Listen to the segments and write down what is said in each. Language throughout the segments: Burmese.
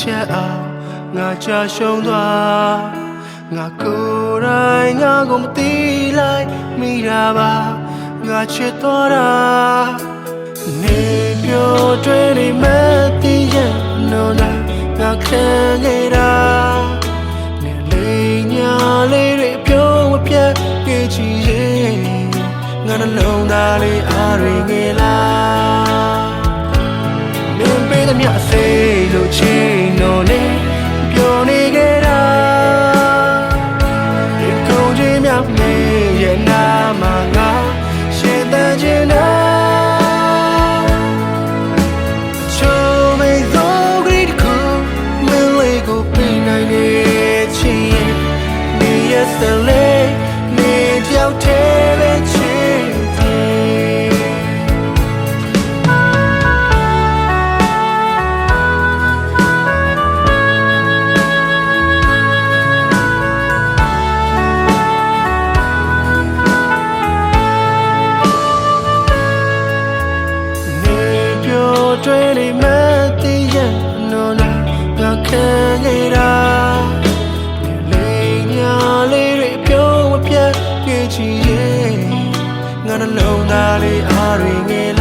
ဆောင်ကောင်းသူမင်းရဲ့ချစ်ချက်အောင်ငါချရှုံးသွားငါကိုယ်တိုင်ငါကိုမသိလိုက်မိတာပါငါချစ်တော်တာနေပြောတွေ့နေမဲ့တည်ရဲ့နော်လားငါခံခဲ့တာနေလေးညာလေးတွေပြောမပြတ်ကြည့်ချင်ရဲ့ငါနှလုံးသားလေးအားရငယ်လားမင်းပေးသမျှအစိတ်လို့ချင်း တော်နဲ့ပျော်နေကြတာဒီကုန်ချင်းမြောက်နေရဲ့နာမှာငါရှင်သန်ခြင်းနာချိုးမေသောဂရိတခုမင်းလေးကိုပြင်နိုင်နေချင်ရဲ့နေရဲ့စလေ နှလုံးသားလေးအားရငယ်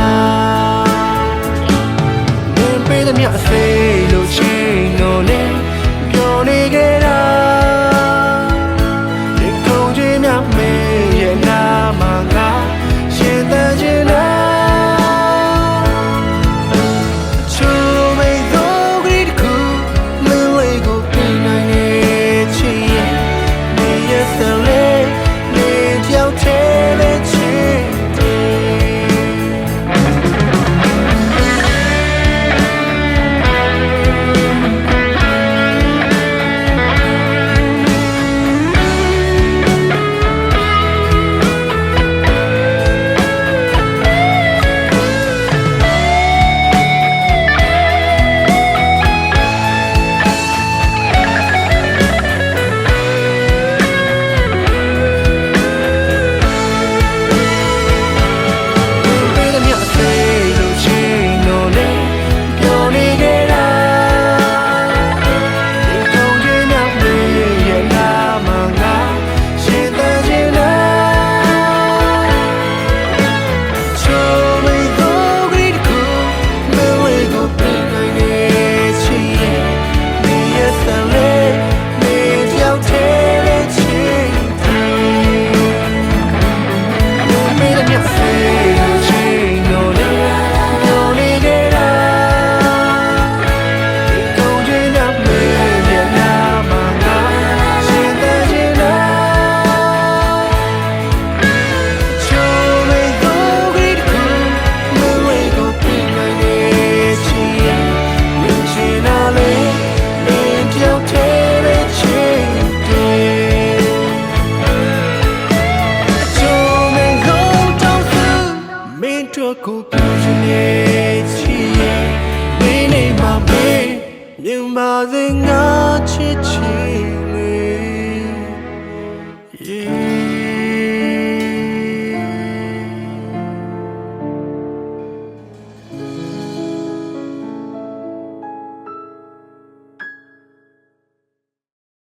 တို့ကိုပြောချင်နေချီရဲ့မင်းနေမှာမင်းမြင်ပါစေငါချစ်ချ